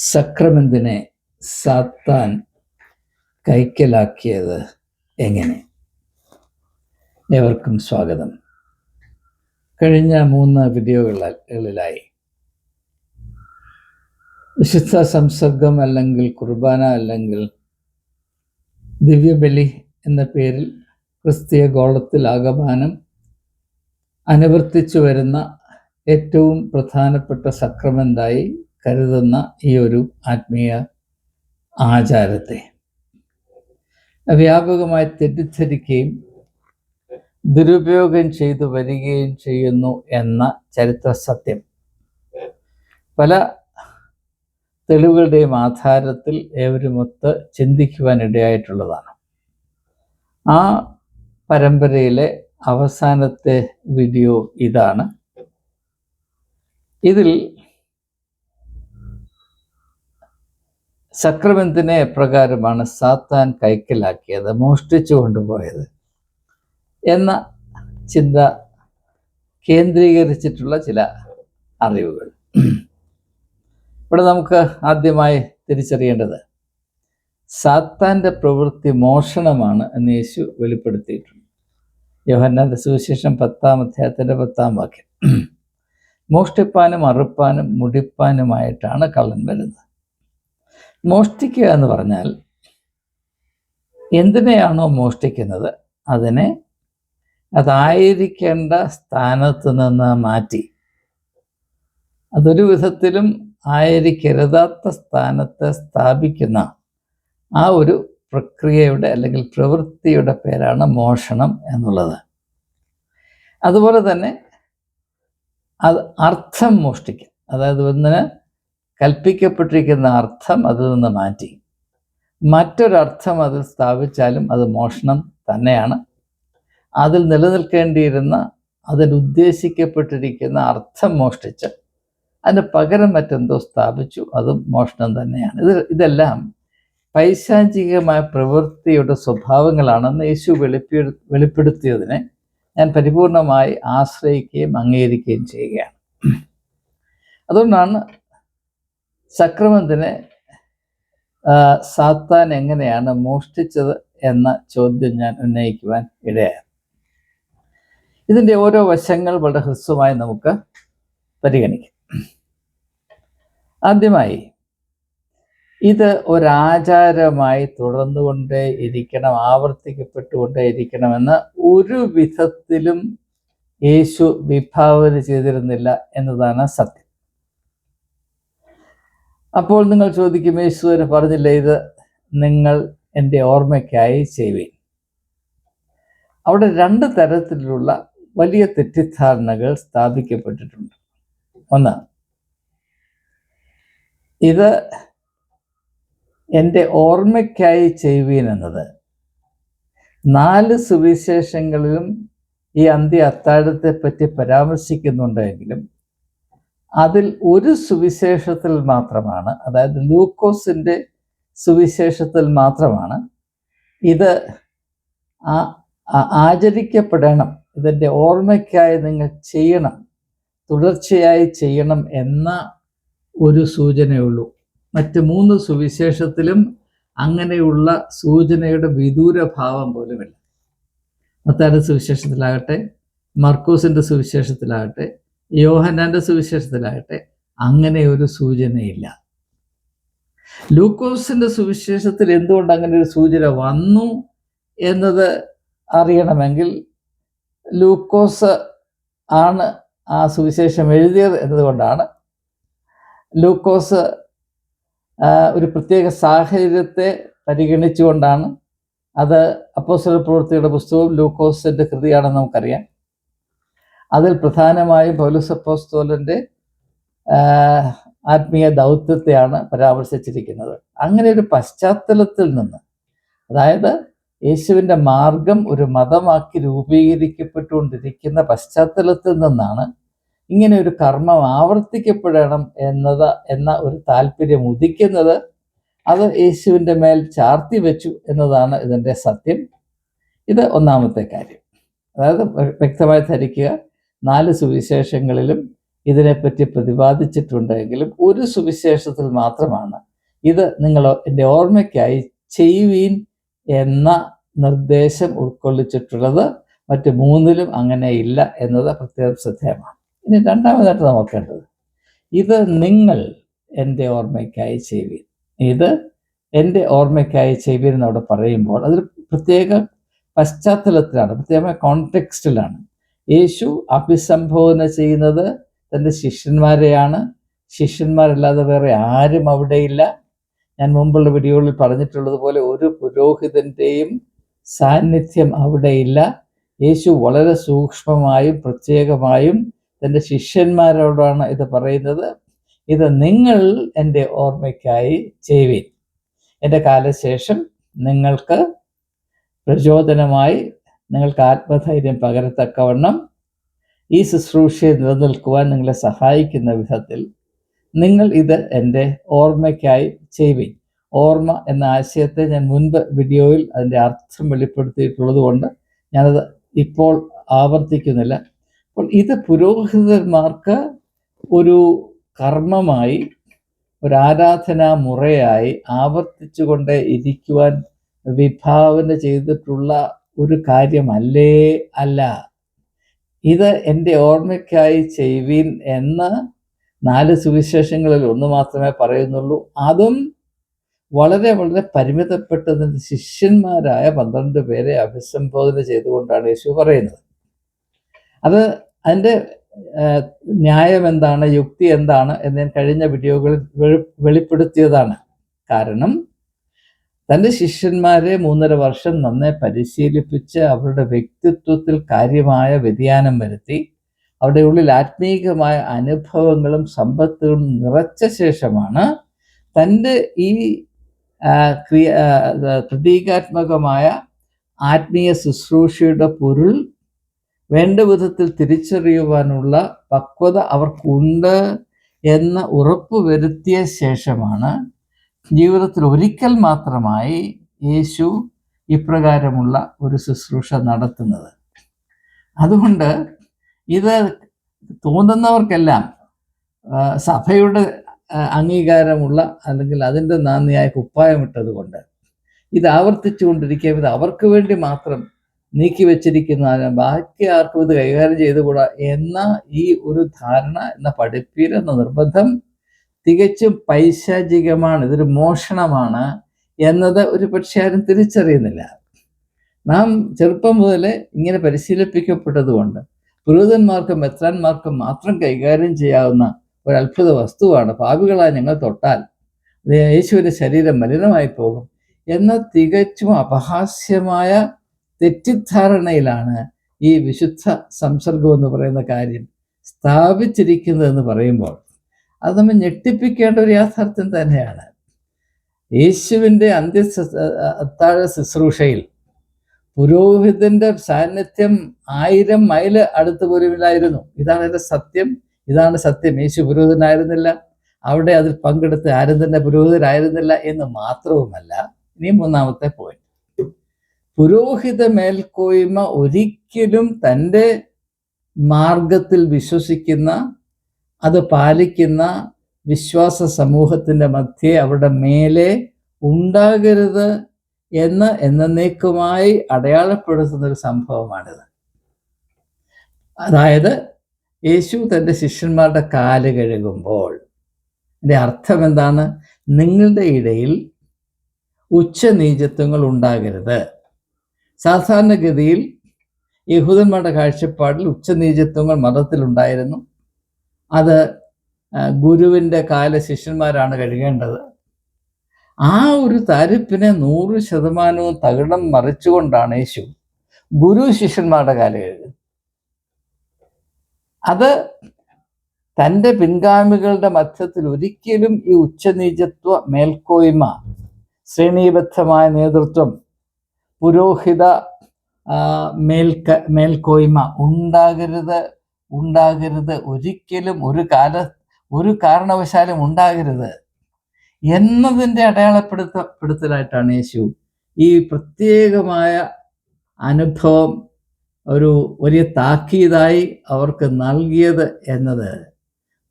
സക്രമെന്തിനെ സാത്താൻ കൈക്കലാക്കിയത് എങ്ങനെ? ഏവർക്കും സ്വാഗതം. കഴിഞ്ഞ മൂന്ന് വീഡിയോകളിലായി വിശുദ്ധ സംസർഗം അല്ലെങ്കിൽ കുർബാന അല്ലെങ്കിൽ ദിവ്യബലി എന്ന പേരിൽ ക്രിസ്തീയ ഗോളത്തിൽ ആഗമാനം അനുവർത്തിച്ചു വരുന്ന ഏറ്റവും പ്രധാനപ്പെട്ട സക്രമെന്തായി കരുതുന്ന ഈ ഒരു ആത്മീയ ആചാരത്തെ. വ്യാപകമായി തെറ്റിദ്ധരിക്കുകയും ദുരുപയോഗം ചെയ്തു വരികയും ചെയ്യുന്നു എന്ന ചരിത്ര സത്യം. പല തെളിവുകളുടെയും ആധാരത്തിൽ ഏവരുമൊത്ത് ചിന്തിക്കുവാൻ ഇടയായിട്ടുള്ളതാണ് ആ പരമ്പരയിലെ അവസാനത്തെ വീഡിയോ ഇതാണ്. ഇതിൽ സക്രമെന്തിനെ എപ്രകാരമാണ് സാത്താൻ കൈക്കലാക്കിയത് മോഷ്ടിച്ചു കൊണ്ടുപോയത് എന്ന ചിന്ത കേന്ദ്രീകരിച്ചിട്ടുള്ള ചില അറിവുകൾ. ഇവിടെ നമുക്ക് ആദ്യമായി തിരിച്ചറിയേണ്ടത് സാത്താന്റെ പ്രവൃത്തി മോഷണമാണ് എന്ന് യേശു വെളിപ്പെടുത്തിയിട്ടുണ്ട്. യോഹന്നാന്റെ സുവിശേഷം പത്താം അധ്യായത്തിന്റെ പത്താം വാക്യം. മോഷ്ടിപ്പാനും അറുപ്പാനും മുടിപ്പാനുമായിട്ടാണ് കള്ളൻ വരുന്നത്. മോഷ്ടിക്കുക എന്ന് പറഞ്ഞാൽ എന്തിനെയാണോ മോഷ്ടിക്കുന്നത്? അതിനെ അതായിരിക്കേണ്ട സ്ഥാനത്ത് നിന്ന് മാറ്റി. അതൊരു വിധത്തിലും ആയിരിക്കരുതാത്ത സ്ഥാനത്ത് സ്ഥാപിക്കുന്ന ആ ഒരു പ്രക്രിയയുടെ അല്ലെങ്കിൽ പ്രവൃത്തിയുടെ പേരാണ് മോഷണം എന്നുള്ളത്. അതുപോലെ തന്നെ അത് അർത്ഥം മോഷ്ടിക്കുക. അതായത് ഒന്നിന് കൽപ്പിക്കപ്പെട്ടിരിക്കുന്ന അർത്ഥം അതിൽ നിന്ന് മാറ്റി. മറ്റൊരർത്ഥം അതിൽ സ്ഥാപിച്ചാലും അത് മോഷണം തന്നെയാണ്. അതിൽ നിലനിൽക്കേണ്ടിയിരുന്ന അതിൽ ഉദ്ദേശിക്കപ്പെട്ടിരിക്കുന്ന അർത്ഥം മോഷ്ടിച്ച് അതിന് പകരം മറ്റെന്തോ സ്ഥാപിച്ചു അതും മോഷണം തന്നെയാണ്. ഇത് ഇതെല്ലാം പൈശാചികമായ പ്രവൃത്തിയുടെ സ്വഭാവങ്ങളാണെന്ന് യേശു വെളിപ്പെ വെളിപ്പെടുത്തിയതിനെ ഞാൻ പരിപൂർണമായി ആശ്രയിക്കുകയും അംഗീകരിക്കുകയും ചെയ്യുകയാണ്. അതുകൊണ്ടാണ് സക്രമന്തിനെ സാത്താൻ എങ്ങനെയാണ് മോഷ്ടിച്ചത് എന്ന ചോദ്യം ഞാൻ ഉന്നയിക്കുവാൻ ഇടയായി. ഇതിന്റെ ഓരോ വശങ്ങൾ വളരെ ഹ്രസ്വമായി നമുക്ക് പരിഗണിക്കാം. ആദ്യമായി ഇത് ഒരാചാരമായി തുടർന്നുകൊണ്ടേ ഇരിക്കണം ആവർത്തിക്കപ്പെട്ടുകൊണ്ടേ ഇരിക്കണമെന്ന് ഒരു വിധത്തിലും യേശു വിഭാവന ചെയ്തിരുന്നില്ല എന്നതാണ് സത്യം. അപ്പോൾ നിങ്ങൾ ചോദിക്കും യേശുവിന് പറഞ്ഞില്ല ഇത് നിങ്ങൾ എന്റെ ഓർമ്മയ്ക്കായി ചെയ്വി അവിടെ രണ്ട് തരത്തിലുള്ള വലിയ തെറ്റിദ്ധാരണകൾ സ്ഥാപിക്കപ്പെട്ടിട്ടുണ്ട്. ഒന്ന് ഇത് എന്റെ ഓർമ്മയ്ക്കായി ചെയ്യുവീൻ എന്നത് നാല് സുവിശേഷങ്ങളിലും ഈ അന്ത്യ അത്താഴത്തെ പറ്റി പരാമർശിക്കുന്നുണ്ടെങ്കിലും അതിൽ ഒരു സുവിശേഷത്തിൽ മാത്രമാണ് അതായത് ലൂക്കോസിന്റെ സുവിശേഷത്തിൽ മാത്രമാണ് ഇത് ആചരിക്കപ്പെടണം ഇതിന്റെ ഓർമ്മയ്ക്കായി നിങ്ങൾ ചെയ്യണം തുടർച്ചയായി ചെയ്യണം എന്ന ഒരു സൂചനയുള്ളൂ. മറ്റ് മൂന്ന് സുവിശേഷത്തിലും അങ്ങനെയുള്ള സൂചനയുടെ വിദൂരഭാവം പോലുമില്ല. മത്താരുടെ സുവിശേഷത്തിലാകട്ടെ മർക്കൂസിന്റെ സുവിശേഷത്തിലാകട്ടെ യോഹനാന്റെ സുവിശേഷത്തിലാകട്ടെ അങ്ങനെ ഒരു സൂചനയില്ല. ലൂക്കോസിന്റെ സുവിശേഷത്തിൽ എന്തുകൊണ്ട് അങ്ങനെ ഒരു സൂചന വന്നു എന്നത് അറിയണമെങ്കിൽ ലൂക്കോസ് ആണ് ആ സുവിശേഷം എഴുതിയത് എന്നതുകൊണ്ടാണ്. ലൂക്കോസ് ഒരു പ്രത്യേക സാഹചര്യത്തെ പരിഗണിച്ചുകൊണ്ടാണ് അത് അപ്പോസ്റ്റൽ പ്രവൃത്തിയുടെ പുസ്തകവും ലൂക്കോസിന്റെ കൃതിയാണെന്ന് നമുക്കറിയാം. അതിൽ പ്രധാനമായും പൗലുസപ്പോസ്തോലന്റെ ആത്മീയ ദൗത്യത്തെയാണ് പരാമർശിച്ചിരിക്കുന്നത്. അങ്ങനെ ഒരു പശ്ചാത്തലത്തിൽ നിന്ന് അതായത് യേശുവിന്റെ മാർഗം ഒരു മതമാക്കി രൂപീകരിക്കപ്പെട്ടുകൊണ്ടിരിക്കുന്ന പശ്ചാത്തലത്തിൽ നിന്നാണ് ഇങ്ങനെ ഒരു കർമ്മം ആവർത്തിക്കപ്പെടണം എന്നത് എന്ന ഒരു താല്പര്യം ഉദിക്കുന്നത്. അത് യേശുവിന്റെ മേൽ ചാർത്തി വെച്ചു എന്നതാണ് ഇതിന്റെ സത്യം. ഇത് ഒന്നാമത്തെ കാര്യം. അതായത് വ്യക്തമായി ധരിക്കുക. നാല് സുവിശേഷങ്ങളിലും ഇതിനെപ്പറ്റി പ്രതിപാദിച്ചിട്ടുണ്ടെങ്കിലും ഒരു സുവിശേഷത്തിൽ മാത്രമാണ്. ഇത് നിങ്ങൾ എന്റെ ഓർമ്മയ്ക്കായി ചെയ്യുവീൻ എന്ന നിർദ്ദേശം ഉൾക്കൊള്ളിച്ചിട്ടുള്ളത്. മറ്റ് മൂന്നിലും അങ്ങനെ ഇല്ല എന്നത് പ്രത്യേകം ശ്രദ്ധേയമാണ്. ഇനി രണ്ടാമതായിട്ട് നോക്കേണ്ടത്. ഇത് നിങ്ങൾ എന്റെ ഓർമ്മയ്ക്കായി ചെയ്യുവീൻ. ഇത് എന്റെ ഓർമ്മയ്ക്കായി ചെയ്യുവീൻ എന്നവിടെ പറയുമ്പോൾ അതൊരു പ്രത്യേക പശ്ചാത്തലത്തിലാണ് പ്രത്യേകമായ കോണ്ടെക്സ്റ്റിലാണ് യേശു അഭിസംബോധന ചെയ്യുന്നത് തന്റെ ശിഷ്യന്മാരെയാണ്. ശിഷ്യന്മാരല്ലാതെ വേറെ ആരും അവിടെയില്ല. ഞാൻ മുമ്പുള്ള വീഡിയോകളിൽ പറഞ്ഞിട്ടുള്ളതുപോലെ ഒരു പുരോഹിതന്റെയും സാന്നിധ്യം അവിടെയില്ല. യേശു വളരെ സൂക്ഷ്മമായും പ്രത്യേകമായും തന്റെ ശിഷ്യന്മാരോടാണ് ഇത് പറയുന്നത്. ഇത് നിങ്ങൾ എന്റെ ഓർമ്മയ്ക്കായി ചെയ്യുവിൻ. എന്റെ കാലശേഷം നിങ്ങൾക്ക് പ്രചോദനമായി നിങ്ങൾക്ക് ആത്മധൈര്യം പകരത്തക്കവണ്ണം ഈ ശുശ്രൂഷയെ നിലനിൽക്കുവാൻ നിങ്ങളെ സഹായിക്കുന്ന വിധത്തിൽ നിങ്ങൾ ഇത് എന്റെ ഓർമ്മയ്ക്കായി ചെയ്യുവിൻ. ഓർമ്മ എന്ന ആശയത്തെ ഞാൻ മുൻപ് വീഡിയോയിൽ അതിന്റെ അർത്ഥം വെളിപ്പെടുത്തിയിട്ടുള്ളത് കൊണ്ട് ഞാനത് ഇപ്പോൾ ആവർത്തിക്കുന്നില്ല. അപ്പോൾ ഇത് പുരോഹിതന്മാർക്ക് ഒരു കർമ്മമായി ഒരു ആരാധനാ മുറയായി ആവർത്തിച്ചുകൊണ്ട് ഇരിക്കുവാൻ വിഭാവന ചെയ്തിട്ടുള്ള ഒരു കാര്യമല്ലേ? അല്ല. ഇത് എന്റെ ഓർമ്മയ്ക്കായി ചെയ്യുവീൻ എന്ന് നാല് സുവിശേഷങ്ങളിൽ ഒന്ന് മാത്രമേ പറയുന്നുള്ളൂ. അതും വളരെ വളരെ പരിമിതപ്പെട്ടതിന് ശിഷ്യന്മാരായ പന്ത്രണ്ട് പേരെ അഭിസംബോധന ചെയ്തുകൊണ്ടാണ് യേശു പറയുന്നത്. അത് അതിന്റെ ന്യായം എന്താണ് യുക്തി എന്താണ് എന്ന് ഞാൻ കഴിഞ്ഞ വീഡിയോകളിൽ വെളിപ്പെടുത്തിയതാണ്. കാരണം തന്റെ ശിഷ്യന്മാരെ മൂന്നര വർഷം നന്നെ പരിശീലിപ്പിച്ച് അവരുടെ വ്യക്തിത്വത്തിൽ കാര്യമായ വ്യതിയാനം വരുത്തി അവരുടെ ഉള്ളിൽ ആത്മീകമായ അനുഭവങ്ങളും സമ്പത്തുകളും നിറച്ച ശേഷമാണ് തന്റെ ഈ ക്രിയ പ്രതീകാത്മകമായ ആത്മീയ ശുശ്രൂഷയുടെ പൊരുൾ വേണ്ട വിധത്തിൽ തിരിച്ചറിയുവാനുള്ള പക്വത അവർക്കുണ്ട് എന്ന ഉറപ്പ് വരുത്തിയ ശേഷമാണ് ജീവിതത്തിൽ ഒരിക്കൽ മാത്രമായി യേശു ഇപ്രകാരമുള്ള ഒരു ശുശ്രൂഷ നടത്തുന്നത്. അതുകൊണ്ട് ഇത് തോന്നുന്നവർക്കെല്ലാം സഭയുടെ അംഗീകാരമുള്ള അല്ലെങ്കിൽ അതിന്റെ നാന്ദിയായ കുപ്പായമിട്ടത് കൊണ്ട് ഇത് ആവർത്തിച്ചു കൊണ്ടിരിക്കുക ഇത് അവർക്ക് വേണ്ടി മാത്രം നീക്കി വെച്ചിരിക്കുന്ന ബാക്കി ആർക്കും ഇത് കൈകാര്യം ചെയ്തുകൂടാ എന്ന ഈ ഒരു ധാരണ എന്ന പഠിപ്പീരെന്ന നിർബന്ധം തികച്ചും പൈശാചികമാണ് ഇതൊരു മോഷണമാണ് എന്നത് ഒരു പക്ഷേ ആരും തിരിച്ചറിയുന്നില്ല. നാം ചെറുപ്പം മുതൽ ഇങ്ങനെ പരിശീലിപ്പിക്കപ്പെട്ടതുകൊണ്ട് പുരോഹിതന്മാർക്കും മെത്രാന്മാർക്കും മാത്രം കൈകാര്യം ചെയ്യാവുന്ന ഒരു അത്ഭുത വസ്തുവാണ് പാപികളായി ഞങ്ങൾ തൊട്ടാൽ യേശുവിന്റെ ശരീരം മലിനമായി പോകും എന്ന തികച്ചും അപഹാസ്യമായ തെറ്റിദ്ധാരണയിലാണ് ഈ വിശുദ്ധ സംസർഗം എന്ന് പറയുന്ന കാര്യം സ്ഥാപിച്ചിരിക്കുന്നതെന്ന് പറയുമ്പോൾ അത് നമ്മൾ ഞെട്ടിപ്പിക്കേണ്ട ഒരു യാഥാർത്ഥ്യം തന്നെയാണ്. യേശുവിന്റെ അന്ത്യ അത്താഴ ശുശ്രൂഷയിൽ പുരോഹിതന്റെ സാന്നിധ്യം ആയിരം മൈൽ അടുത്ത് പോലുമില്ലായിരുന്നു. ഇതാണ് എന്റെ സത്യം. ഇതാണ് സത്യം. യേശു പുരോഹിതനായിരുന്നില്ല. അവിടെ അതിൽ പങ്കെടുത്ത് ആരും തന്നെ പുരോഹിതരായിരുന്നില്ല എന്ന് മാത്രവുമല്ല ഇനി മൂന്നാമത്തെ പോയിന്റ് പുരോഹിത മേൽക്കോയ്മ ഒരിക്കലും തന്റെ മാർഗത്തിൽ വിശ്വസിക്കുന്ന അത് പാലിക്കുന്ന വിശ്വാസ സമൂഹത്തിന്റെ മധ്യേ അവിടെ മേലെ ഉണ്ടാകരുത് എന്ന് എന്നേക്കുമായി അടയാളപ്പെടുത്തുന്ന ഒരു സംഭവമാണിത്. അതായത് യേശു തന്റെ ശിഷ്യന്മാരുടെ കാൽ കഴുകുമ്പോൾ എന്റെ അർത്ഥം എന്താണ്? നിങ്ങളുടെ ഇടയിൽ ഉച്ചനീചത്വങ്ങൾ ഉണ്ടാകരുത്. സാധാരണഗതിയിൽ യഹൂദന്മാരുടെ കാഴ്ചപ്പാടിൽ ഉച്ചനീചത്വങ്ങൾ മതത്തിലുണ്ടായിരുന്നു. അത് ഗുരുവിന്റെ കാല ശിഷ്യന്മാരാണ് കഴുകേണ്ടത്. ആ ഒരു താരിപ്പിനെ നൂറ് ശതമാനവും തകിടം മറിച്ചുകൊണ്ടാണ് യേശു ഗുരു ശിഷ്യന്മാരുടെ കാല കഴുകുന്നത് അത് തന്റെ പിൻഗാമികളുടെ മധ്യത്തിൽ ഒരിക്കലും ഈ ഉച്ചനീചത്വ മേൽക്കോയ്മ ശ്രേണീബദ്ധമായ നേതൃത്വം പുരോഹിത മേൽക്ക മേൽക്കോയ്മ ഉണ്ടാകരുത് ഉണ്ടാകരുത്. ഒരിക്കലും ഒരു കാല ഒരു കാരണവശാലും ഉണ്ടാകരുത്. എന്നതിന്റെ അടയാളപ്പെടുത്തപ്പെടുത്തലായിട്ടാണ് യേശു ഈ പ്രത്യേകമായ അനുഭവം ഒരു വലിയ താക്കീതായി അവർക്ക് നൽകിയത് എന്നത്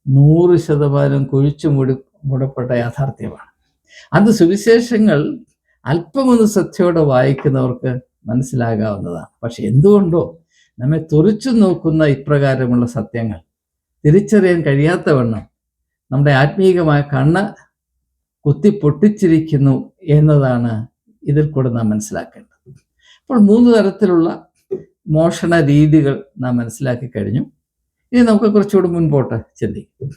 നൂറ് ശതമാനം കുഴിച്ചു മുടി മുടപ്പെട്ട യാഥാർത്ഥ്യമാണ്. അത് സുവിശേഷങ്ങൾ അല്പമൊന്ന് ശ്രദ്ധയോടെ വായിക്കുന്നവർക്ക് മനസ്സിലാകാവുന്നതാണ്. പക്ഷെ എന്തുകൊണ്ടോ നമ്മെ തുറച്ചു നോക്കുന്ന ഇപ്രകാരമുള്ള സത്യങ്ങൾ. തിരിച്ചറിയാൻ കഴിയാത്തവണ്ണം നമ്മുടെ ആത്മീയമായ കണ്ണ് കുത്തി പൊട്ടിച്ചിരിക്കുന്നു എന്നതാണ് ഇതിൽ കൂടെ നാം മനസ്സിലാക്കേണ്ടത്. അപ്പോൾ മൂന്ന് തരത്തിലുള്ള മോഷണ രീതികൾ നാം മനസ്സിലാക്കി കഴിഞ്ഞു. ഇനി നമുക്ക് കുറച്ചുകൂടി മുൻപോട്ട് ചിന്തിക്കും.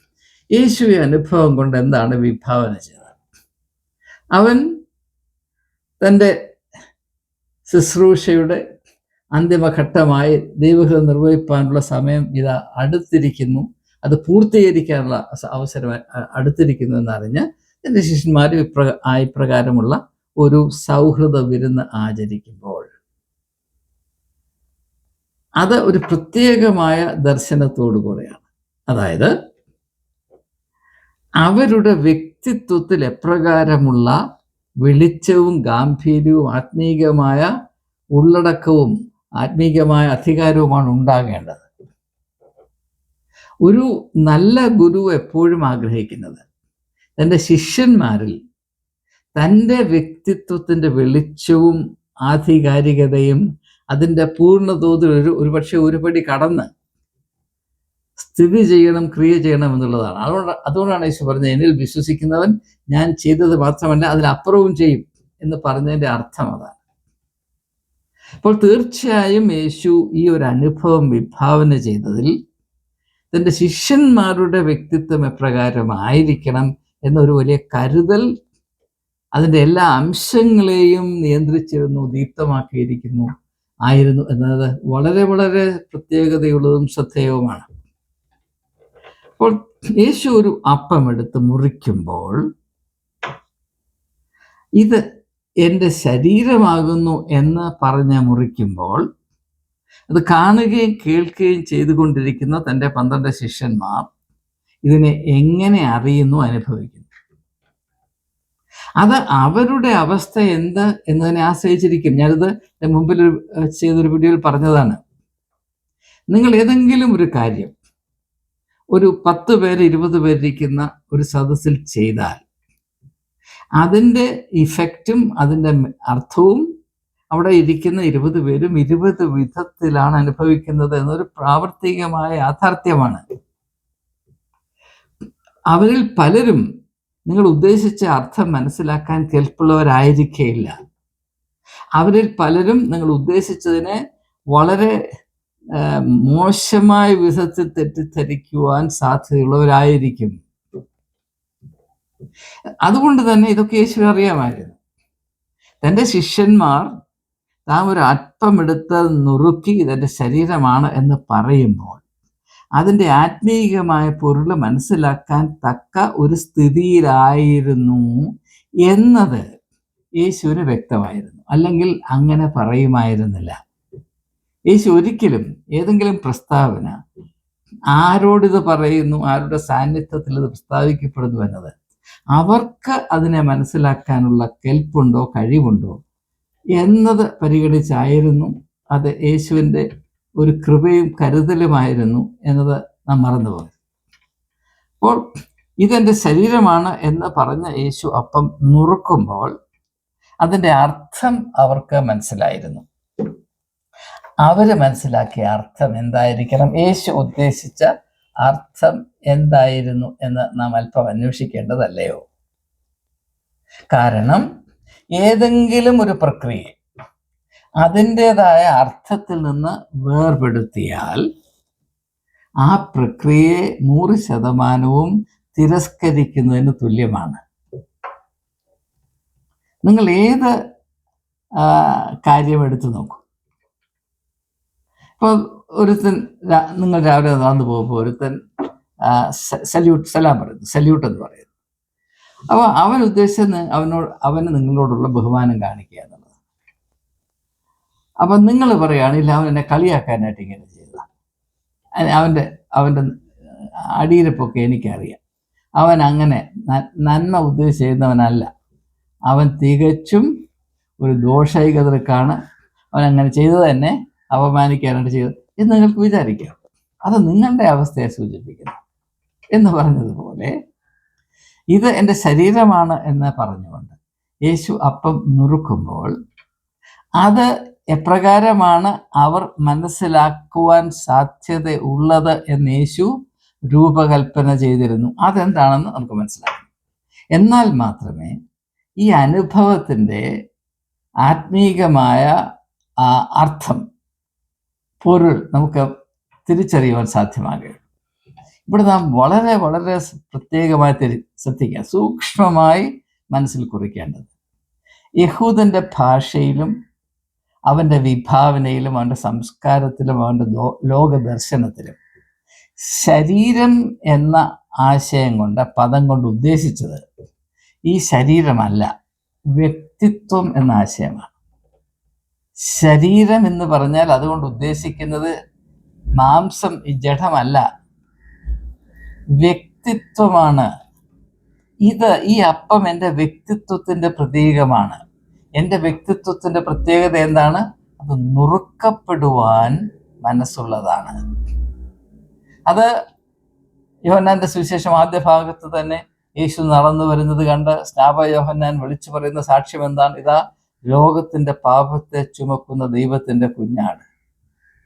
യേശുവെ അനുഭവം കൊണ്ട് എന്താണ് വിഭാവന ചെയ്തത്? അവൻ തന്റെ ശുശ്രൂഷയുടെ അന്തിമഘട്ടമായി ദൈവഹിതം നിർവഹിക്കാനുള്ള സമയം ഇതാ അടുത്തിരിക്കുന്നു. അത് പൂർത്തീകരിക്കാനുള്ള അവസരം അടുത്തിരിക്കുന്നു എന്നറിഞ്ഞ് എന്റെ ശിഷ്യന്മാർ ഇപ്ര ഇപ്രകാരമുള്ള ഒരു സൗഹൃദ വിരുന്ന് ആചരിക്കുമ്പോൾ അത് ഒരു പ്രത്യേകമായ ദർശനത്തോടു കൂടെയാണ്. അതായത് അവരുടെ വ്യക്തിത്വത്തിൽ എപ്രകാരമുള്ള വെളിച്ചവും ഗാംഭീര്യവും ആത്മീകമായ ഉള്ളടക്കവും ആത്മീകമായ അധികാരവുമാണ് ഉണ്ടാകേണ്ടത്. ഒരു നല്ല ഗുരു എപ്പോഴും ആഗ്രഹിക്കുന്നത് തന്റെ ശിഷ്യന്മാരിൽ തന്റെ വ്യക്തിത്വത്തിന്റെ വെളിച്ചവും ആധികാരികതയും അതിന്റെ പൂർണതോതിൽ ഒരു ഒരുപക്ഷെ ഒരുപടി കടന്ന് സ്ഥിതി ചെയ്യണം ക്രിയ ചെയ്യണം എന്നുള്ളതാണ്. അതുകൊണ്ട് അതുകൊണ്ടാണ് യേശു പറഞ്ഞത് എന്നിൽ വിശ്വസിക്കുന്നവൻ ഞാൻ ചെയ്തത് മാത്രമല്ല അതിലപ്പുറവും ചെയ്യും എന്ന് പറഞ്ഞതിന്റെ അർത്ഥം അതാണ്. അപ്പോൾ തീർച്ചയായും യേശു ഈ ഒരു അനുഭവം വിഭാവന ചെയ്തതിൽ തന്റെ ശിഷ്യന്മാരുടെ വ്യക്തിത്വം എപ്രകാരമായിരിക്കണം എന്നൊരു വലിയ കരുതൽ അതിന്റെ എല്ലാ അംശങ്ങളെയും നിയന്ത്രിച്ചിരുന്നു ദീപ്തമാക്കിയിരിക്കുന്നു ആയിരുന്നു എന്നത് വളരെ വളരെ പ്രത്യേകതയുള്ളതും ശ്രദ്ധേയവുമാണ്. അപ്പോൾ യേശു ഒരു അപ്പം എടുത്ത് മുറിക്കുമ്പോൾ ഇത് എന്റെ ശരീരമാകുന്നു എന്ന് പറഞ്ഞ് മുറിക്കുമ്പോൾ അത് കാണുകയും കേൾക്കുകയും ചെയ്തുകൊണ്ടിരിക്കുന്ന തന്റെ പന്ത്രണ്ട് ശിഷ്യന്മാർ ഇതിനെ എങ്ങനെ അറിയുന്നു അനുഭവിക്കുന്നു. അത് അവരുടെ അവസ്ഥ എന്ത് എന്നതിനെ ആശ്രയിച്ചിരിക്കും. ഞാനിത് മുമ്പിൽ ചെയ്തൊരു വീഡിയോയിൽ പറഞ്ഞതാണ്. നിങ്ങൾ ഏതെങ്കിലും ഒരു കാര്യം ഒരു പത്ത് പേര് ഇരുപത് പേരിരിക്കുന്ന ഒരു സദസ്സിൽ ചെയ്താൽ അതിന്റെ ഇഫക്റ്റും അതിന്റെ അർത്ഥവും അവിടെ ഇരിക്കുന്ന ഇരുപത് പേരും ഇരുപത് വിധത്തിലാണ് അനുഭവിക്കുന്നത് എന്നൊരു പ്രാവർത്തികമായ യാഥാർത്ഥ്യമാണ്. അവരിൽ പലരും നിങ്ങൾ ഉദ്ദേശിച്ച അർത്ഥം മനസ്സിലാക്കാൻ കേൾപ്പുള്ളവരായിരിക്കേയില്ല. അവരിൽ പലരും നിങ്ങൾ ഉദ്ദേശിച്ചതിനെ വളരെ മോശമായ വിധത്തിൽ തെറ്റിദ്ധരിക്കുവാൻ സാധ്യതയുള്ളവരായിരിക്കും. അതുകൊണ്ട് തന്നെ ഇതൊക്കെ യേശു അറിയാമായിരുന്നു. തന്റെ ശിഷ്യന്മാർ താൻ ഒരു അല്പമെടുത്ത് നുറുക്കി ഇതെന്റെ ശരീരമാണ് എന്ന് പറയുമ്പോൾ അതിന്റെ ആത്മീയമായ പൊരുൾ മനസ്സിലാക്കാൻ തക്ക ഒരു സ്ഥിതിയിലായിരുന്നു എന്നത് യേശുവിന് വ്യക്തമായിരുന്നു. അല്ലെങ്കിൽ അങ്ങനെ പറയുമായിരുന്നില്ല. യേശു ഒരിക്കലും ഏതെങ്കിലും പ്രസ്താവന ആരോടിത് പറയുന്നു ആരുടെ സാന്നിധ്യത്തിൽ ഇത് പ്രസ്താവിക്കപ്പെടുന്നു എന്നത് അവർക്ക് അതിനെ മനസ്സിലാക്കാനുള്ള കെൽപ്പുണ്ടോ കഴിവുണ്ടോ എന്നത് പരിഗണിച്ചായിരുന്നു അത് യേശുവിന്റെ ഒരു കൃപയും കരുതലുമായിരുന്നു എന്നത് നാം മറന്നുപോയി അപ്പോൾ ഇതെന്റെ ശരീരമാണ് എന്ന് പറഞ്ഞ യേശു അപ്പം നുറുക്കുമ്പോൾ അതിന്റെ അർത്ഥം അവർക്ക് മനസ്സിലായിരുന്നു. അവർ മനസ്സിലാക്കിയ അർത്ഥം എന്തായിരിക്കണം? യേശു ഉദ്ദേശിച്ച അർത്ഥം എന്തായിരുന്നു എന്ന് നാം അല്പം അന്വേഷിക്കേണ്ടതല്ലയോ? കാരണം ഏതെങ്കിലും ഒരു പ്രക്രിയ അതിന്റെതായ അർത്ഥത്തിൽ നിന്ന് വേർപെടുത്തിയാൽ ആ പ്രക്രിയയെ നൂറ് ശതമാനവും തിരസ്കരിക്കുന്നതിന് തുല്യമാണ്. നിങ്ങൾ ഏത് കാര്യം എടുത്തു നോക്കൂ. ഇപ്പോൾ ഒരുത്തൻ നിങ്ങൾ രാവിലെ നടന്നു പോകുമ്പോൾ ഒരുത്തൻ സല്യൂട്ട് സലാം പറയുന്നു. സല്യൂട്ട് എന്ന് പറയുന്നു. അപ്പോൾ അവൻ ഉദ്ദേശിച്ചത് അവനോട് അവന് നിങ്ങളോടുള്ള ബഹുമാനം കാണിക്കുക എന്നുള്ളത്. അപ്പം നിങ്ങൾ പറയുകയാണെങ്കിൽ അവൻ എന്നെ കളിയാക്കാനായിട്ട് ഇങ്ങനെ ചെയ്ത അവന്റെ അവന്റെ അടിയിരപ്പൊക്കെ എനിക്കറിയാം. അവൻ അങ്ങനെ നന്മ ഉദ്ദേശിച്ച് ചെയ്യുന്നവനല്ല അവൻ തികച്ചും ഒരു ദോഷൈകതർക്കാണ് അവൻ അങ്ങനെ ചെയ്തു തന്നെ അപമാനിക്കാനായിട്ട് ചെയ്തത്. എന്ന് നിങ്ങൾക്ക് വിചാരിക്കാം. അത് നിങ്ങളുടെ അവസ്ഥയെ സൂചിപ്പിക്കുന്നു. എന്ന് പറഞ്ഞതുപോലെ ഇത് എന്റെ ശരീരമാണ് എന്ന് പറഞ്ഞുകൊണ്ട് യേശു അപ്പം നുറുക്കുമ്പോൾ അത് എപ്രകാരമാണ് അവർ മനസ്സിലാക്കുവാൻ സാധ്യത ഉള്ളത് എന്ന് യേശു രൂപകൽപ്പന ചെയ്തിരുന്നു. അതെന്താണെന്ന് നമുക്ക് മനസ്സിലാക്കാം. എന്നാൽ മാത്രമേ ഈ അനുഭവത്തിന്റെ ആത്മീകമായ അർത്ഥം പൊരുൾ നമുക്ക് തിരിച്ചറിയുവാൻ സാധ്യമാകുകയുള്ളൂ ഇവിടെ നാം വളരെ വളരെ പ്രത്യേകമായി തിരി ശ്രദ്ധിക്കുക. സൂക്ഷ്മമായി മനസ്സിൽ കുറിക്കേണ്ടത്. യഹൂദന്റെ ഭാഷയിലും അവന്റെ വിഭാവനയിലും അവന്റെ സംസ്കാരത്തിലും അവന്റെ ലോകദർശനത്തിലും ശരീരം എന്ന ആശയം കൊണ്ട് പദം കൊണ്ട് ഉദ്ദേശിച്ചത് ഈ ശരീരമല്ല വ്യക്തിത്വം എന്ന ആശയമാണ്. ശരീരം എന്ന് പറഞ്ഞാൽ അതുകൊണ്ട് ഉദ്ദേശിക്കുന്നത് മാംസം ഈ ജഡമല്ല വ്യക്തിത്വമാണ്. ഇത് ഈ അപ്പം എന്റെ വ്യക്തിത്വത്തിന്റെ പ്രതീകമാണ്. എന്റെ വ്യക്തിത്വത്തിന്റെ പ്രത്യേകത എന്താണ്? അത് നുറുക്കപ്പെടുവാൻ മനസ്സുള്ളതാണ്. അത് യോഹന്നാന്റെ സുവിശേഷം ആദ്യ ഭാഗത്ത് തന്നെ യേശു നടന്നു വരുന്നത് കണ്ട് സ്നാപ യോഹന്നാൻ വിളിച്ചു പറയുന്ന സാക്ഷ്യം എന്താണ്? ഇതാ ലോകത്തിന്റെ പാപത്തെ ചുമക്കുന്ന ദൈവത്തിന്റെ കുഞ്ഞാണ്.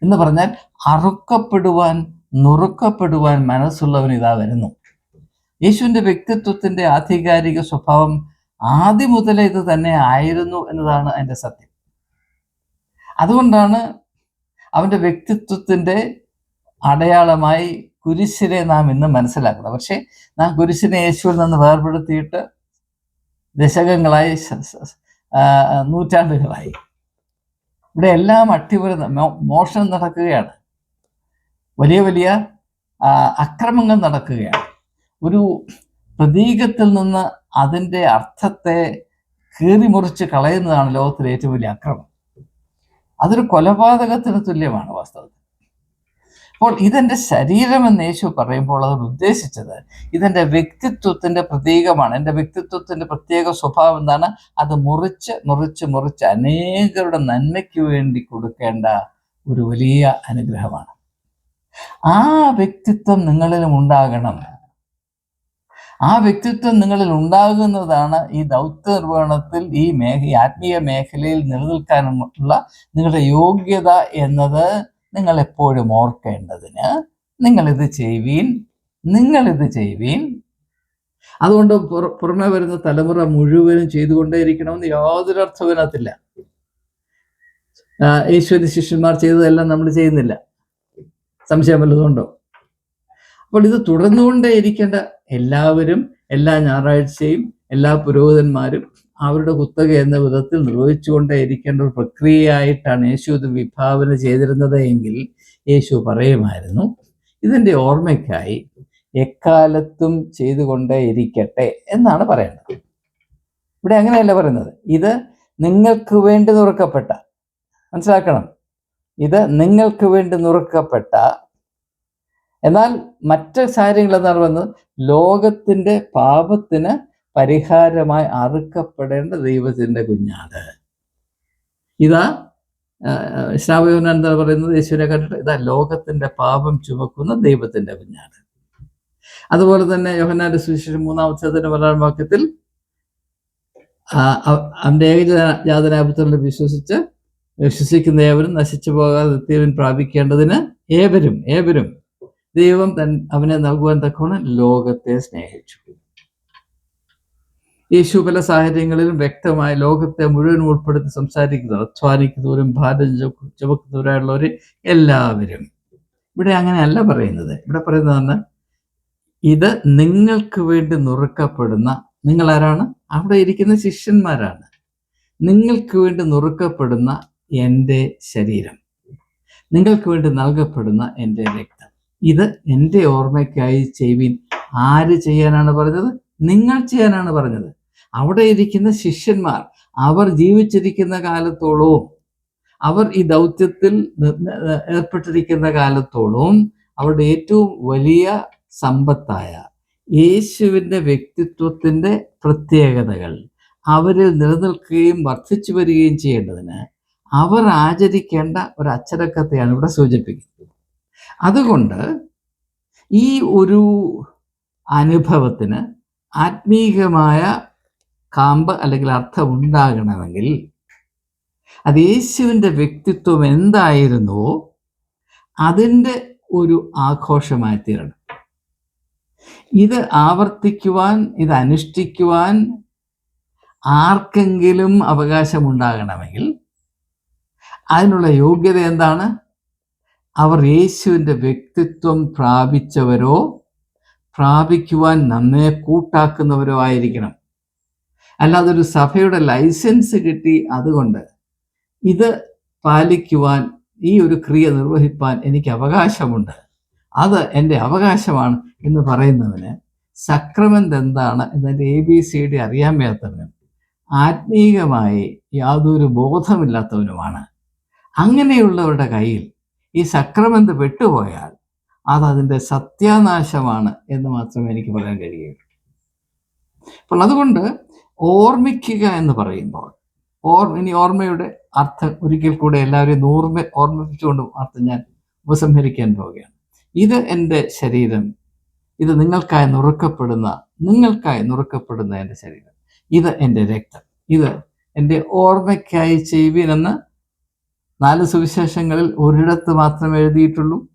എന്ന് പറഞ്ഞാൽ അറുക്കപ്പെടുവാൻ നുറുക്കപ്പെടുവാൻ മനസ്സുള്ളവൻ ഇതാ വരുന്നു. യേശുവിന്റെ വ്യക്തിത്വത്തിന്റെ ആധികാരിക സ്വഭാവം ആദ്യം മുതലേ ഇത് തന്നെ ആയിരുന്നു എന്നതാണ് അതിന്റെ സത്യം. അതുകൊണ്ടാണ് അവന്റെ വ്യക്തിത്വത്തിന്റെ അടയാളമായി കുരിശിനെ നാം ഇന്ന് മനസ്സിലാക്കുന്നത്. പക്ഷേ നാം കുരിശിനെ യേശുവിൽ നിന്ന് വേർപെടുത്തിയിട്ട് ദശകങ്ങളായി നൂറ്റാണ്ടുകളായി. ഇവിടെ എല്ലാം അട്ടിമറി മോഷണം നടക്കുകയാണ്. വലിയ വലിയ അക്രമങ്ങൾ നടക്കുകയാണ്. ഒരു പ്രതീകത്തിൽ നിന്ന് അതിന്റെ അർത്ഥത്തെ കീറിമുറിച്ച് കളയുന്നതാണ് ലോകത്തിലെ ഏറ്റവും വലിയ അക്രമം. അതൊരു കൊലപാതകത്തിന് തുല്യമാണ് വാസ്തവത്തിൽ. അപ്പോൾ ഇതെന്റെ ശരീരമെന്ന് യേശു പറയുമ്പോൾ അത് ഉദ്ദേശിച്ചത് ഇതെന്റെ വ്യക്തിത്വത്തിന്റെ പ്രതീകമാണ്. എന്റെ വ്യക്തിത്വത്തിന്റെ പ്രത്യേക സ്വഭാവം എന്താണ്? അത് മുറിച്ച് മുറിച്ച് മുറിച്ച് അനേകരുടെ നന്മയ്ക്ക് വേണ്ടി കൊടുക്കേണ്ട ഒരു വലിയ അനുഗ്രഹമാണ്. ആ വ്യക്തിത്വം നിങ്ങളിലും ഉണ്ടാകണം. ആ വ്യക്തിത്വം നിങ്ങളിൽ ഉണ്ടാകുന്നതാണ് ഈ ദൗത്യ നിർവഹണത്തിൽ ഈ മേഖ ആത്മീയ മേഖലയിൽ നിലനിൽക്കാനുള്ള നിങ്ങളുടെ യോഗ്യത എന്നത് നിങ്ങൾ എപ്പോഴും ഓർക്കേണ്ടതിന് നിങ്ങളിത് ചെയ്യുവീൻ നിങ്ങളിത് ചെയ്യുവീൻ. അതുകൊണ്ട് പുറമെ വരുന്ന തലമുറ മുഴുവനും ചെയ്തുകൊണ്ടേയിരിക്കണമെന്ന് യാതൊരു അർത്ഥവിനകത്തില്ല ഈശ്വരി ശിഷ്യന്മാർ ചെയ്തതെല്ലാം നമ്മൾ ചെയ്യുന്നില്ല. സംശയം വല്ലതുകൊണ്ടോ അപ്പോൾ ഇത് തുടർന്നുകൊണ്ടേ ഇരിക്കേണ്ട എല്ലാവരും എല്ലാ ഞായറാഴ്ചയും എല്ലാ പുരോഹിതന്മാരും അവരുടെ കുത്തക എന്ന വിധത്തിൽ നിർവഹിച്ചുകൊണ്ടേയിരിക്കേണ്ട ഒരു പ്രക്രിയയായിട്ടാണ് യേശു ഇത് വിഭാവന ചെയ്തിരുന്നത് എങ്കിൽ യേശു പറയുമായിരുന്നു ഇതിന്റെ ഓർമ്മയ്ക്കായി എക്കാലത്തും ചെയ്തുകൊണ്ടേ ഇരിക്കട്ടെ എന്നാണ് പറയുന്നത്. ഇവിടെ അങ്ങനെയല്ല പറയുന്നത്. ഇത് നിങ്ങൾക്ക് വേണ്ടി നുറുക്കപ്പെട്ട മനസ്സിലാക്കണം ഇത് നിങ്ങൾക്ക് വേണ്ടി നുറുക്കപ്പെട്ട എന്നാൽ മറ്റ് കാര്യങ്ങൾ എന്താണ് പറയുന്നത്? ലോകത്തിന്റെ പാപത്തിന് പരിഹാരമായി അറുക്കപ്പെടേണ്ട ദൈവത്തിന്റെ കുഞ്ഞാണ് ഇതാ ശ്രാവയോന എന്താ പറയുന്നത്? യേശുവിനെ കണ്ടിട്ട് ഇതാ ലോകത്തിന്റെ പാപം ചുമക്കുന്ന ദൈവത്തിന്റെ കുഞ്ഞാണ് അതുപോലെ തന്നെ യോഹനാന്റെ സുവിശേഷം മൂന്നാമത്തെ മലയാളം വാക്യത്തിൽ അവന്റെ ഏകജാതനാപുത്രനെ വിശ്വസിച്ച് വിശ്വസിക്കുന്ന ഏവരും നശിച്ചു പോകാതെ നിത്യവൻ പ്രാപിക്കേണ്ടതിന് ഏവരും ഏവരും ദൈവം തൻ അവനെ നൽകുവാൻ തക്കവണ്ണം ലോകത്തെ സ്നേഹിച്ചു. യേശു പല സാഹചര്യങ്ങളിലും വ്യക്തമായി ലോകത്തെ മുഴുവൻ ഉൾപ്പെടുത്തി സംസാരിക്കുന്നവർ അധ്വാനിക്കുന്നവരും ഭാരം ചുമക്കുന്നവരായുള്ളവർ എല്ലാവരും. ഇവിടെ അങ്ങനെയല്ല പറയുന്നത്. ഇവിടെ പറയുന്നതാണ് ഇത് നിങ്ങൾക്ക് വേണ്ടി നുറുക്കപ്പെടുന്ന നിങ്ങൾ ആരാണ് അവിടെ ഇരിക്കുന്ന ശിഷ്യന്മാരാണ്. നിങ്ങൾക്ക് വേണ്ടി നുറുക്കപ്പെടുന്ന എന്റെ ശരീരം. നിങ്ങൾക്ക് വേണ്ടി നൽകപ്പെടുന്ന എന്റെ രക്തം. ഇത് എന്റെ ഓർമ്മയ്ക്കായി ചെയ്യുവിൻ. ആര് ചെയ്യാനാണ് പറഞ്ഞത്? നിങ്ങൾ ചെയ്യാനാണ് പറഞ്ഞത്. അവിടെ ഇരിക്കുന്ന ശിഷ്യന്മാർ അവർ ജീവിച്ചിരിക്കുന്ന കാലത്തോളവും അവർ ഈ ദൗത്യത്തിൽ ഏർപ്പെട്ടിരിക്കുന്ന കാലത്തോളവും അവരുടെ ഏറ്റവും വലിയ സമ്പത്തായ യേശുവിന്റെ വ്യക്തിത്വത്തിന്റെ പ്രത്യേകതകൾ അവരിൽ നിലനിൽക്കുകയും വർദ്ധിച്ചു വരികയും ചെയ്യേണ്ടതിന് അവർ ആചരിക്കേണ്ട ഒരു അച്ചടക്കത്തെയാണ് ഇവിടെ സൂചിപ്പിക്കുന്നത്. അതുകൊണ്ട് ഈ ഒരു അനുഭവത്തിന് ആത്മീകമായ കാമ്പ് അല്ലെങ്കിൽ അർത്ഥം ഉണ്ടാകണമെങ്കിൽ അത് യേശുവിന്റെ വ്യക്തിത്വം എന്തായിരുന്നുവോ അതിന്റെ ഒരു ആഘോഷമായി തീരണം. ഇത് ആവർത്തിക്കുവാൻ ഇത് അനുഷ്ഠിക്കുവാൻ ആർക്കെങ്കിലും അവകാശമുണ്ടാകണമെങ്കിൽ അതിനുള്ള യോഗ്യത എന്താണ്? അവർ യേശുവിന്റെ വ്യക്തിത്വം പ്രാപിച്ചവരോ പ്രാപിക്കുവാൻ നമ്മെ കൂട്ടാക്കുന്നവരോ ആയിരിക്കണം. അല്ലാതെ ഒരു സഭയുടെ ലൈസൻസ് കിട്ടി അതുകൊണ്ട് ഇത് പാലിക്കുവാൻ ഈ ഒരു ക്രിയ നിർവഹിപ്പാൻ എനിക്ക് അവകാശമുണ്ട്. അത് എന്റെ അവകാശമാണ് എന്ന് പറയുന്നവന് സക്രമെന്ത് എന്താണ് എന്നതിന്റെ എ ബി സി ഡി അറിയാൻ മേത്തവനും ആത്മീയമായി യാതൊരു ബോധമില്ലാത്തവനുമാണ്. അങ്ങനെയുള്ളവരുടെ കയ്യിൽ ഈ സക്രമെന്ത് വിട്ടുപോയാൽ അത് അതിന്റെ സത്യാനാശമാണ് എന്ന് മാത്രമേ എനിക്ക് പറയാൻ കഴിയുള്ളൂ. അപ്പോൾ അതുകൊണ്ട് ഓർമ്മിക്കുക എന്ന് പറയുമ്പോൾ ഓർ ഇനി ഓർമ്മയുടെ അർത്ഥം ഒരിക്കൽ കൂടെ എല്ലാവരെയും ഓർമ്മ ഓർമ്മിപ്പിച്ചുകൊണ്ടും അർത്ഥം ഞാൻ ഉപസംഹരിക്കാൻ പോവുകയാണ്. ഇത് എന്റെ ശരീരം ഇത് നിങ്ങൾക്കായി നുറുക്കപ്പെടുന്ന നിങ്ങൾക്കായി നുറുക്കപ്പെടുന്ന എന്റെ ശരീരം. ഇത് എന്റെ രക്തം ഇത് എന്റെ ഓർമ്മയ്ക്കായി ചെയ്യുവിനെന്ന് നാല് സുവിശേഷങ്ങളിൽ ഒരിടത്ത് മാത്രം എഴുതിയിട്ടുള്ളൂ.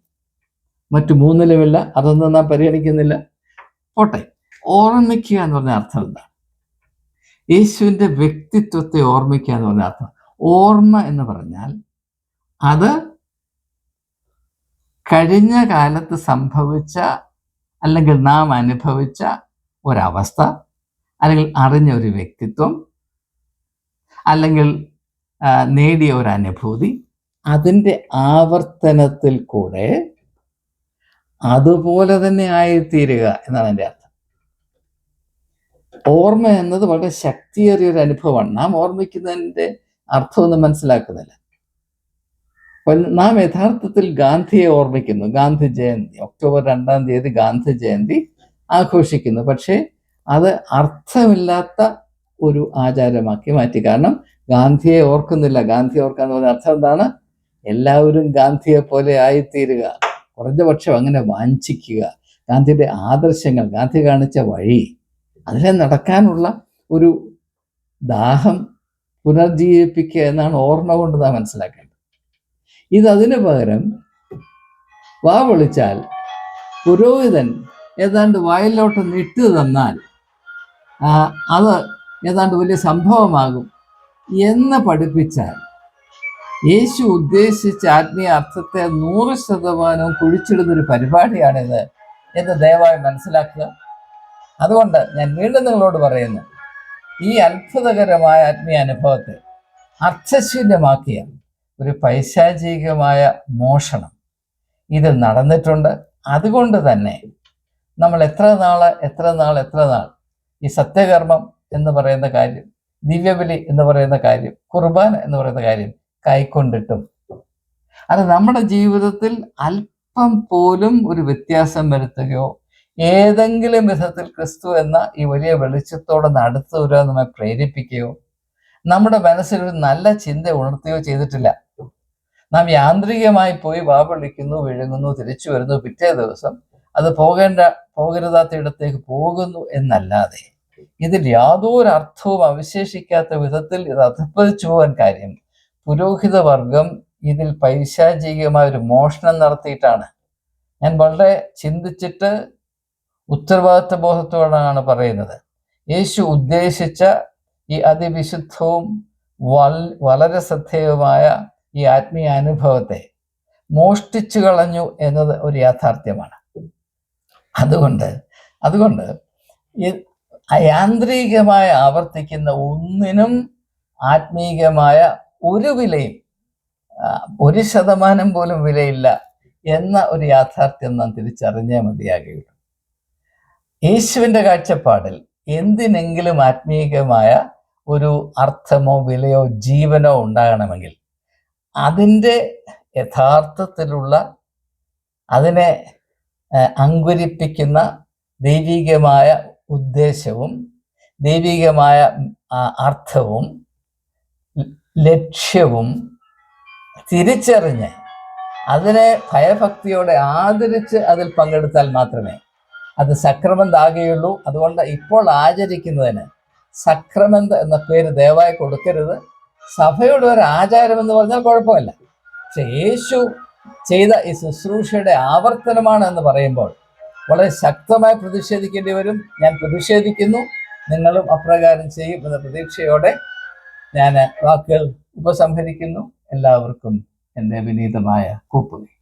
മറ്റു മൂന്നിലുമില്ല അതൊന്നും നാം പരിഗണിക്കുന്നില്ല. പോട്ടെ. ഓർമ്മിക്കുക എന്ന് പറഞ്ഞ അർത്ഥം എന്താ? യേശുവിന്റെ വ്യക്തിത്വത്തെ ഓർമ്മിക്കുക എന്ന് പറഞ്ഞ അർത്ഥം. ഓർമ്മ എന്ന് പറഞ്ഞാൽ അത് കഴിഞ്ഞ കാലത്ത് സംഭവിച്ച അല്ലെങ്കിൽ നാം അനുഭവിച്ച ഒരവസ്ഥ അല്ലെങ്കിൽ അറിഞ്ഞ ഒരു വ്യക്തിത്വം അല്ലെങ്കിൽ നേടിയ ഒരു അനുഭൂതി അതിന്റെ ആവർത്തനത്തിൽ കൂടെ അതുപോലെ തന്നെ ആയിത്തീരുക എന്നാണ് എന്റെ അർത്ഥം. ഓർമ്മ എന്നത് വളരെ ശക്തിയേറിയ ഒരു അനുഭവമാണ്. നാം ഓർമ്മിക്കുന്നതിന്റെ അർത്ഥമൊന്നും മനസ്സിലാക്കുന്നില്ല. നാം യഥാർത്ഥത്തിൽ ഗാന്ധിയെ ഓർമ്മിക്കുന്നു. ഗാന്ധി ജയന്തി ഒക്ടോബർ രണ്ടാം തീയതി ഗാന്ധി ജയന്തി ആഘോഷിക്കുന്നു. പക്ഷേ അത് അർത്ഥമില്ലാത്ത ഒരു ആചാരമാക്കി മാറ്റി. കാരണം ഗാന്ധിയെ ഓർക്കുന്നില്ല. ഗാന്ധി ഓർക്കാന്ന് പറഞ്ഞ അർത്ഥം എന്താണ്? എല്ലാവരും ഗാന്ധിയെ പോലെ ആയിത്തീരുക. കുറഞ്ഞ പക്ഷം അങ്ങനെ വാഞ്ചിക്കുക. ഗാന്ധിയുടെ ആദർശങ്ങൾ ഗാന്ധി കാണിച്ച വഴി അതിനെ നടക്കാനുള്ള ഒരു ദാഹം പുനർജീവിപ്പിക്കുക എന്നാണ് ഓർമ്മ കൊണ്ട് നാം മനസ്സിലാക്കേണ്ടത്. ഇതതിനു പകരം വാ വിളിച്ചാൽ പുരോഹിതൻ ഏതാണ്ട് വായിലോട്ട് നിട്ട് തന്നാൽ അത് ഏതാണ്ട് വലിയ സംഭവമാകും എന്ന് പഠിപ്പിച്ചാൽ യേശു ഉദ്ദേശിച്ച ആത്മീയ അർത്ഥത്തെ നൂറ് ശതമാനവും കുഴിച്ചിടുന്ന ഒരു പരിപാടിയാണിത് എന്ന് ദയവായി മനസ്സിലാക്കുക. അതുകൊണ്ട് ഞാൻ വീണ്ടും നിങ്ങളോട് പറയുന്നു ഈ അത്ഭുതകരമായ ആത്മീയ അനുഭവത്തെ അർത്ഥശൂന്യമാക്കിയ ഒരു പൈശാചികമായ മോഷണം. ഇത് നടന്നിട്ടുണ്ട്. അതുകൊണ്ട് തന്നെ നമ്മൾ എത്ര നാൾ എത്ര നാൾ എത്ര നാൾ ഈ സത്യകർമ്മം എന്ന് പറയുന്ന കാര്യം ദിവ്യബലി എന്ന് പറയുന്ന കാര്യം കുർബാന എന്ന് പറയുന്ന കാര്യം കൈക്കൊണ്ടിട്ടും. അത് നമ്മുടെ ജീവിതത്തിൽ അല്പം പോലും ഒരു വ്യത്യാസം വരുത്തുകയോ ഏതെങ്കിലും വിധത്തിൽ ക്രിസ്തു എന്ന ഈ വലിയ വെളിച്ചത്തോടെ നടത്തു വരാൻ നമ്മെ പ്രേരിപ്പിക്കുകയോ നമ്മുടെ മനസ്സിൽ ഒരു നല്ല ചിന്ത ഉണർത്തുകയോ ചെയ്തിട്ടില്ല. നാം യാന്ത്രികമായി പോയി വാ വിളിക്കുന്നു വിഴുങ്ങുന്നു തിരിച്ചു വരുന്നു പിറ്റേ ദിവസം അത് പോകേണ്ട പോകരുതാത്ത ഇടത്തേക്ക് പോകുന്നു എന്നല്ലാതെ ഇതിൽ യാതൊരു അർത്ഥവും അവശേഷിക്കാത്ത വിധത്തിൽ ഇത് അധപ്പതിച്ചു പോകാൻ കാര്യം പുരോഹിത വർഗം ഇതിൽ പൈശാചികമായ ഒരു മോഷണം നടത്തിയിട്ടാണ്. ഞാൻ വളരെ ചിന്തിച്ചിട്ട് ഉത്തരവാദിത്വ ബോധത്തോടാണ് പറയുന്നത്. യേശു ഉദ്ദേശിച്ച ഈ അതിവിശുദ്ധവും വൽ വളരെ ശ്രദ്ധേയവുമായ ഈ ആത്മീയ അനുഭവത്തെ മോഷ്ടിച്ചു കളഞ്ഞു എന്നത് ഒരു യാഥാർത്ഥ്യമാണ്. അതുകൊണ്ട് അതുകൊണ്ട് ഈ യാന്ത്രികമായി ആവർത്തിക്കുന്ന ഒന്നിനും ആത്മീകമായ ഒരു വിലയും ഒരു ശതമാനം പോലും വിലയില്ല എന്ന ഒരു യാഥാർത്ഥ്യം നാം തിരിച്ചറിഞ്ഞേ മതിയാകുകയുള്ളൂ യേശുവിന്റെ കാഴ്ചപ്പാടിൽ എന്തിനെങ്കിലും ആത്മീയമായ ഒരു അർത്ഥമോ വിലയോ ജീവനോ ഉണ്ടാകണമെങ്കിൽ അതിന്റെ യഥാർത്ഥത്തിലുള്ള അതിനെ അങ്കുരിപ്പിക്കുന്ന ദൈവികമായ ഉദ്ദേശവും ദൈവികമായ അർത്ഥവും ലക്ഷ്യവും തിരിച്ചറിഞ്ഞ് അതിനെ ഭയഭക്തിയോടെ ആദരിച്ച് അതിൽ പങ്കെടുത്താൽ മാത്രമേ അത് സക്രമന്താകുകയുള്ളൂ. അതുകൊണ്ട് ഇപ്പോൾ ആചരിക്കുന്നതിന് സക്രമന്ത് എന്ന പേര് ദയവായി കൊടുക്കരുത്. സഭയുടെ ഒരു ആചാരം എന്ന് പറഞ്ഞാൽ കുഴപ്പമില്ല. പക്ഷെ യേശു ചെയ്ത ഈ ശുശ്രൂഷയുടെ ആവർത്തനമാണ് എന്ന് പറയുമ്പോൾ വളരെ ശക്തമായി പ്രതിഷേധിക്കേണ്ടി വരും. ഞാൻ പ്രതിഷേധിക്കുന്നു. നിങ്ങളും അപ്രകാരം ചെയ്യും എന്ന പ്രതീക്ഷയോടെ ഞാൻ വാക്കുകൾ ഉപസംഹരിക്കുന്നു. എല്ലാവർക്കും എന്റെ വിനീതമായ കൂപ്പുകൈ